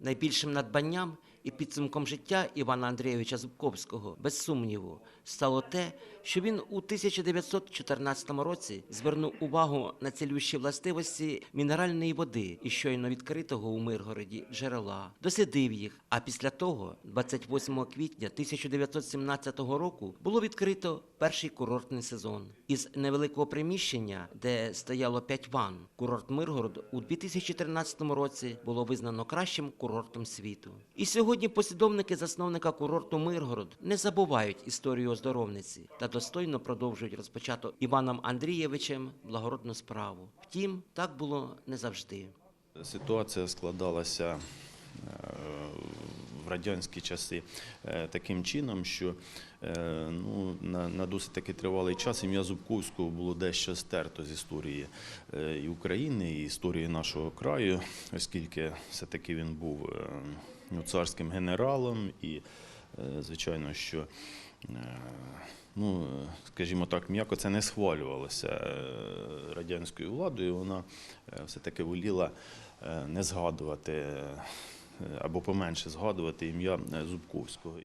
Найбільшим надбанням і підсумком життя Івана Андрійовича Зубковського, без сумніву, стало те, що він у 1914 році звернув увагу на цілющі властивості мінеральної води і щойно відкритого у Миргороді джерела, дослідив їх. А після того, 28 квітня 1917 року, було відкрито перший курортний сезон. Із невеликого приміщення, де стояло п'ять ван, курорт Миргород у 2013 році було визнано кращим курортом світу. І сьогодні послідовники засновника курорту Миргород не забувають історію оздоровниці та достойно продовжують розпочату Іваном Андрійовичем благородну справу. Втім, так було не завжди. Ситуація складалася е, радянські часи е, таким чином, що е, ну, на, на досить таки тривалий час ім'я Зубковського було дещо стерто з історії е, і України, і історії нашого краю, оскільки все-таки він був ну, царським генералом і, звичайно, що ну, скажімо так, м'яко це не схвалювалося радянською владою. Вона е, все-таки воліла не згадувати або поменше згадувати ім'я е, Зубковського.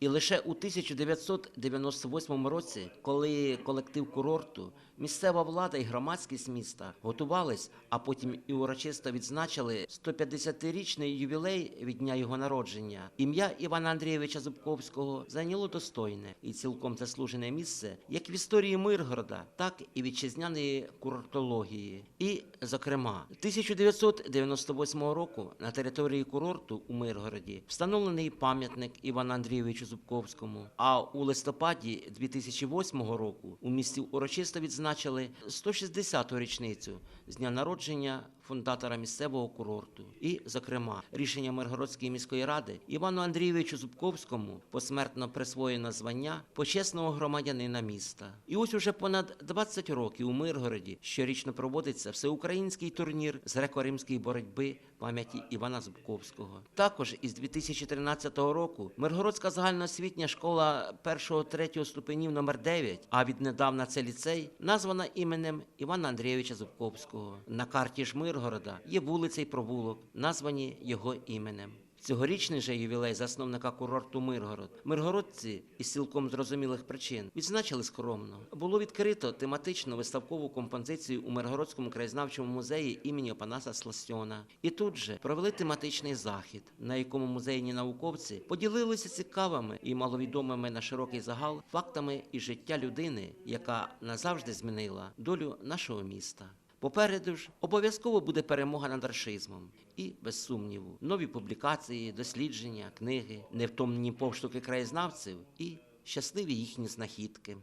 І лише у 1998 році, коли колектив курорту, місцева влада і громадськість міста готувались, а потім і урочисто відзначили 150-річний ювілей від дня його народження, ім'я Івана Андрійовича Зубковського зайняло достойне і цілком заслужене місце як в історії Миргорода, так і вітчизняної курортології. І, зокрема, 1998 року на території курорту у Миргороді встановлений пам'ятник Івану Андрійовичу Зубковському. А у листопаді 2008 року у місті урочисто відзначили 160-ту річницю з дня народження фундатора місцевого курорту. І, зокрема, рішення Миргородської міської ради Івану Андрійовичу Зубковському посмертно присвоєно звання почесного громадянина міста. І ось уже понад 20 років у Миргороді щорічно проводиться всеукраїнський турнір з греко-римської боротьби пам'яті Івана Зубковського. Також із 2013 року Миргородська загальноосвітня школа 1-3 ступенів номер 9, а віднедавна це ліцей, названа іменем Івана Андрійовича Зубковського. На карті ж Миргорода є вулиця й провулок, названі його іменем. Цьогорічний же ювілей засновника курорту Миргород. Миргородці із цілком зрозумілих причин відзначили скромно. Було відкрито тематичну виставкову композицію у Миргородському краєзнавчому музеї імені Опанаса Сластьона. І тут же провели тематичний захід, на якому музейні науковці поділилися цікавими і маловідомими на широкий загал фактами із життя людини, яка назавжди змінила долю нашого міста. Попереду ж обов'язково буде перемога над рашизмом. І, без сумніву, нові публікації, дослідження, книги, невтомні повштуки краєзнавців і щасливі їхні знахідки.